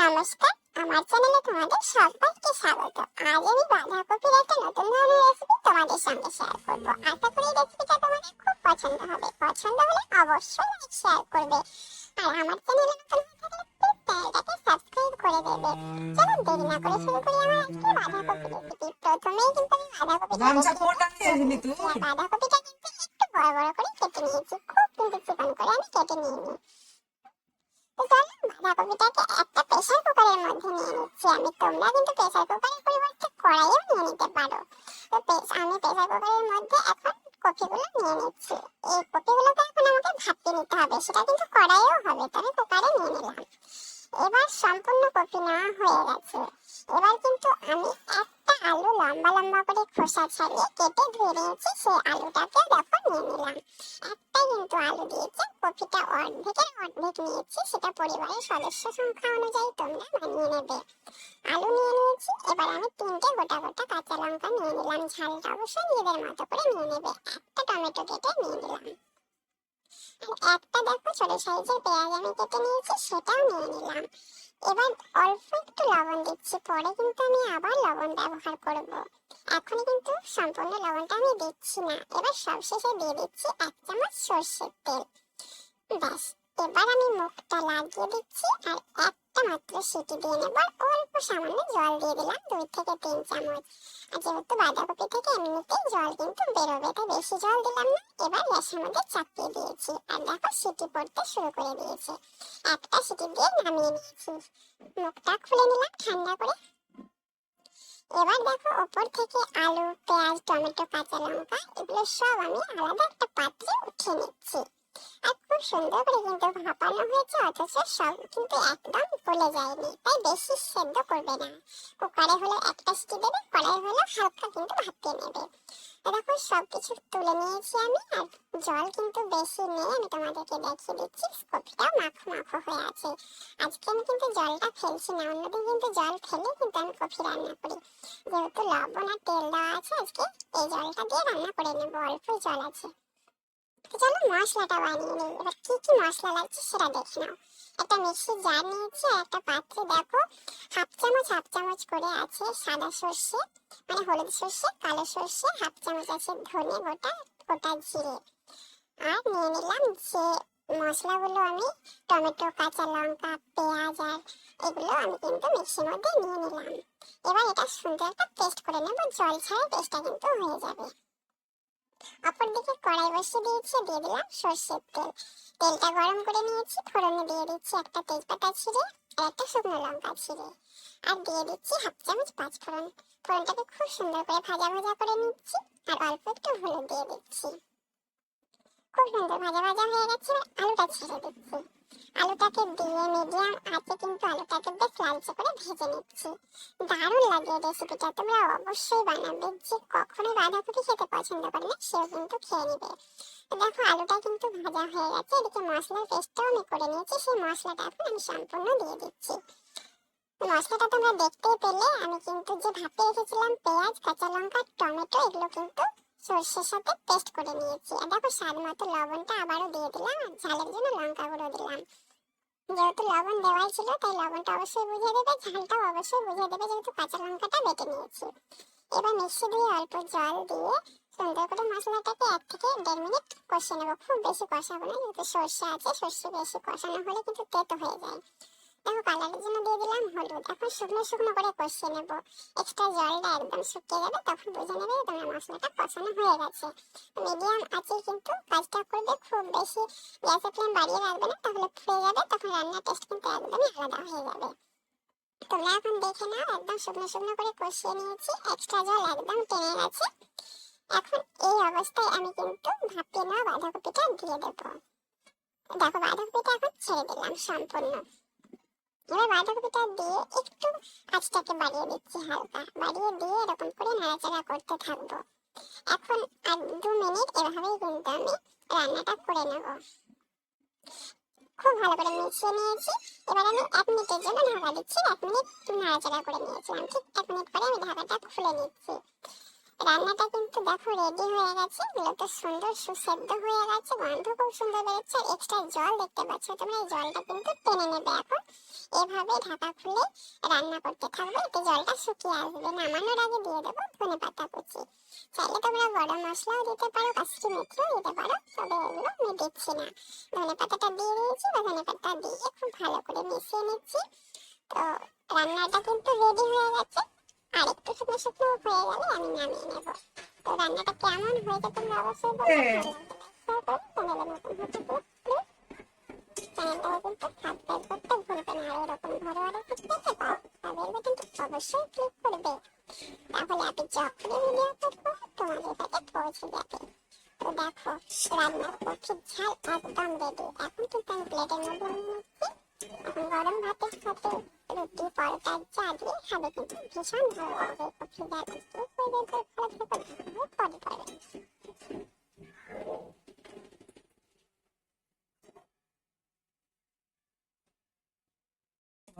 নমস্কার। আমার চ্যানেলে তোমাদের সবাইকে স্বাগত। আজ আমি বাঁধাকপির একটা নতুন ধরনের রেসিপি তোমাদের সঙ্গে শেয়ার করব। আশা করি রেসিপিটা তোমাদের খুব পছন্দ হবে। পছন্দ হলে অবশ্যই লাইক শেয়ার করবে। আর আমার চ্যানেলে নতুন চ্যানেলটাকে সাবস্ক্রাইব করে দেবে। চলো দেরি না করে শুরু করি আমার আজকের বাঁধাকপি রেসিপি প্রথমেই কিন্তু আমি বাঁধাকপিটা বাঁধাকপিটা কিন্তু একটু বড় বড় করে কেটে নিয়েছি। খুব কিন্তু চিকন করে আমি কেটে নিইনি। তো চলো বাঁধাকপিটাকে একটা প্রেসার কুকারের মধ্যে নিয়ে নিচ্ছি। আমি তোমরা কিন্তু প্রেসার কুকারের পরিবর্তে কড়াইও নিয়ে নিতে পারো। তো আমি প্রেসার কুকারের মধ্যে এখন কপিগুলো নিয়ে নিচ্ছি। এই কপিগুলোকে এখন আমাকে ভাপিয়ে নিতে হবে। সেটা কিন্তু কড়াইও হবে তবে কুকারে নিয়ে নিলাম। এবার সম্পূর্ণ কপি নেওয়া হয়ে গেছে। এবার কিন্তু আমি একটা আলু লম্বা লম্বা করে খোসা ছাড়িয়ে কেটে ধুয়ে নিয়েছি, সেই আলুটাকে দেখো নিয়ে নিলাম। একটাই কিন্তু আলু দিয়েছে, কপিটা অর্ধেকের অর্ধেক নিয়েছি, সেটা পরিবারের সদস্য সংখ্যা অনুযায়ী তোমরা বানিয়ে নেবে। আলু নিয়ে নিয়েছি, এবার আমি তিনটে গোটা গোটা কাঁচা লঙ্কা নিয়ে নিলাম, ঝালটা অবশ্যই নিজেদের মতো করে নিয়ে নেবে। একটা টমেটো কেটে নিয়ে নিলাম। আর একটা দেখো ছোট সাইজের পেঁয়াজ আমি কেটে নিয়েছি, সেটাও নিয়ে নিলাম। এবার অল্প একটু লবণ দিচ্ছি, পরে কিন্তু আমি আবার লবণ ব্যবহার করব। এখনই কিন্তু সম্পূর্ণ লবণটা আমি দিচ্ছি না। এবার সবশেষে দিয়ে দিচ্ছি এক চামচ সর্ষের তেল। ব্যাস এবার আমি মুখটা লাগিয়ে দিচ্ছি আর একটা মাত্র সিটি দিয়ে নেব। অল্প সামান্য জল দিয়ে দিলাম দুই থেকে তিন চামচ। আর যেহেতু বাঁধাকপি থেকে এমনিতেই জল কিন্তু বেরোবে, তাই বেশি জল দিলাম না। এবার গ্যাসের মধ্যে চাপিয়ে দিয়েছি। আর দেখো সিটি পড়তে শুরু করে দিয়েছে। একটা সিটি দিয়ে নামিয়ে নিয়েছি। মুখটা খুলে নিলাম ঠান্ডা করে। এবার দেখো ওপর থেকে আলু, পেঁয়াজ, টমেটো, কাঁচা লঙ্কা, এগুলো সব আমি আলাদা একটা পাত্রে উঠিয়ে নিচ্ছি। খুব সুন্দর কিন্তু ভাপানো হয়েছে, অথচ সব কিন্তু একদম গলে যায়নি। তাই বেশি সেদ্ধ করবে না। কুকারে হলো একটা সিটি দেবে, কড়াই হলো হালকা কিন্তু ভাপিয়ে নেবে। দেখো সব কিছু তুলে নিয়েছি আমি, আর জল কিন্তু বেশি নেই, আমি তোমাদেরকে দেখিয়ে দিচ্ছি, কপিটাও মাখো মাখো হয়ে আছে। আজকে আমি কিন্তু জলটা ফেলছি না, অন্যদিন কিন্তু জল ফেলে কিন্তু আমি কফি রান্না করি। যেহেতু লবণ আর তেল দেওয়া আছে, আজকে এই জলটা দিয়ে রান্না করে নেব, অল্পই জল আছে। চলো মশলাটা বানিয়ে নিই। এবার কি কি মশলা লাগছে সেটা দেখে নাও। একটা মিক্সির জার নিয়েছি আর একটা পাত্রে দেখো হাফ চামচ হাফ চামচ করে আছে সাদা সর্ষে মানে হলুদ সর্ষে, কালো সর্ষে, হাফ চামচ আছে ধনে গোটা গোটা জিরে। আর নিয়ে নিলাম যে মশলাগুলো আমি টমেটো, কাঁচা লঙ্কা, পেঁয়াজ আর এগুলো আমি কিন্তু মিক্সির মধ্যে নিয়ে নিলাম। এবার এটা সুন্দর একটা পেস্ট করে নেব। জল ছাড়া পেস্টটা কিন্তু হয়ে যাবে। অপরদিকে কড়াই বসিয়ে দিয়েছি, দিয়ে দিলাম সর্ষের তেল। তেলটা গরম করে নিয়েছি, ফোড়নে দিয়ে দিচ্ছি একটা তেজপাতা ছিঁড়ে আর একটা শুকনো লঙ্কা ছিঁড়ে। আর দিয়ে দিচ্ছি হাফ চামচ পাঁচ ফোড়ন। ফোড়নটাকে খুব সুন্দর করে ভাজা ভাজা করে নিচ্ছি আর অল্প একটু হলুদ দিয়ে দিচ্ছি। খুব সুন্দর ভাজা ভাজা হয়ে গেছে আলুটা ছেড়ে দিচ্ছি। আলুটাকে দিয়ে মিডিয়াম আঁচে কিন্তু আলুটাকে বেশ লালচে করে ভেজে নিচ্ছি। দারুণ লাগে রেসিপিটা তোমরা অবশ্যই বানাবে। যে কখনোই বাঁধাকপি খেতে পছন্দ করে না, সেও কিন্তু খেয়ে নেবে। দেখো, আলুটা কিন্তু ভাজা হয়ে গেছে। এদিকে মশলার পেস্টটাও আমি করে নিয়েছি। সেই মশলাটা এখন আমি সম্পূর্ণ দিয়ে দিচ্ছি। মশলাটা তোমরা দেখতেই পেলে। আমি কিন্তু যে ভাপে রেখেছিলাম পেঁয়াজ, কাঁচা লঙ্কা, টমেটো, এগুলো কিন্তু সর্ষের সাথে পেস্ট করে নিয়েছি। আর দেখো স্বাদ মতো লবণটা আবারও দিয়ে দিলাম আর ঝালের জন্য লঙ্কা গুঁড়ো দিলাম। যেহেতু লবণ দেওয়াই ছিল, তাই লবণটা অবশ্যই বুঝিয়ে দেবে, ঝালটাও অবশ্যই বুঝিয়ে দেবে যেহেতু কাঁচা লঙ্কাটা বেটে নিয়েছি। এবার মিক্সি দিয়ে অল্প জল দিয়ে সুন্দর করে মশলাটাকে এক থেকে দেড় মিনিট কষিয়ে নেব। খুব বেশি কষাবো না, যেহেতু সর্ষে আছে, সর্ষে বেশি কষানো হলে কিন্তু তেতো হয়ে যায়। দেখো কালারের জন্য দিয়ে দিলাম হলুদ এখন শুকনো শুকনো করে কষিয়ে নেব এক্সট্রা জলটা একদম শুকিয়ে যাবে, তখন বুঝে নেবে তোমার মশলাটা কষানো হয়ে গেছে। মিডিয়াম আছে কিন্তু কাজটা করবে, খুব বেশি গ্যাসের ফ্লেম বাড়িয়ে রাখবে না, তাহলে ফুলে যাবে, তখন রান্নার টেস্ট কিন্তু একদমই আলাদা হয়ে যাবে। তোমরা এখন দেখে নাও, একদম শুকনো শুকনো করে কষিয়ে নিয়েছি এক্সট্রা জল একদম টেনে গেছে এখন এই অবস্থায় আমি কিন্তু ভাপিয়ে নেওয়া বাঁধাকপিটা দিয়ে দেবো। দেখো, বাঁধাকপিটা এখন ছেড়ে দিলাম সম্পূর্ণ। এবার বাঁধাকপিটা দিয়ে একটু আঁচটাকে বাড়িয়ে দিচ্ছি হালকা। বাড়িয়ে দিয়ে এরকম করে নাড়াচাড়া করতে থাকব। এখন আর দু মিনিট এভাবেই কিন্তু আমি রান্নাটা করে নেব। খুব ভালো করে মিশিয়ে নিয়েছি। এবার আমি এক মিনিটের জন্য ঢাকা দিচ্ছি। এক মিনিট নাড়াচাড়া করে নিয়েছিলাম। ঠিক এক মিনিট পরে আমি ঢাকাটা খুলে নিচ্ছি। রান্নাটা কিন্তু দেখো রেডি হয়ে গেছে, এগুলো সুন্দর সুসেদ্ধ হয়ে গেছে, গন্ধ খুব সুন্দর বেরোচ্ছে, আর এক্সট্রা জল দেখতে পাচ্ছ তোমরা, এই জলটা কিন্তু টেনে নেবে এখন। এভাবে ঢাকা খুলে রান্না করতে থাকবে, এতে জলটা শুকিয়ে আসবে নামানোর আগে দিয়ে দেবো ধনে পাতা কুচি। চাইলে তোমরা গরম মশলাও দিতে পারো, কাশ্মীরি মেথিও দিতে পারো, তবে এগুলো আমি দিচ্ছি না। ধনে পাতাটা দিয়ে দিয়েছি বা ধনে পাতা দিয়ে খুব ভালো করে মিশিয়ে নিচ্ছি। তো রান্নাটা কিন্তু রেডি হয়ে গেছে। আর একটু শুকনো শুকনো হয়ে গেলে আমি নামিয়ে নেব। তো রান্নাটা কেমন হয়েছে তোমরা অবশ্যই বলো। চ্যানেলের নতুন হচ্ছে চ্যানেলটাও কিন্তু সাবস্ক্রাইব করতে ভুলবে না। আর এরকম ঘরোয়া রেসিপি পেতে পারো বেল বাটনটি অবশ্যই ক্লিক করবে। তাহলে আমি যখনই ভিডিও করব তোমাদের কাছে পৌঁছে যাবে। তো দেখো রান্নার কঠিন ঝাল একদম রেডি এখন কিন্তু আমি প্লেটের মধ্যে নিচ্ছি। এখন গরম ভাতের সাথে রুটি পরোটা যা দিয়ে খাবে কিন্তু ভীষণ ভালো লাগবে কফি ঝাল ভালো থাকো পরে পরে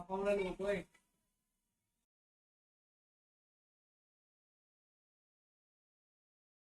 Vamos lá no play.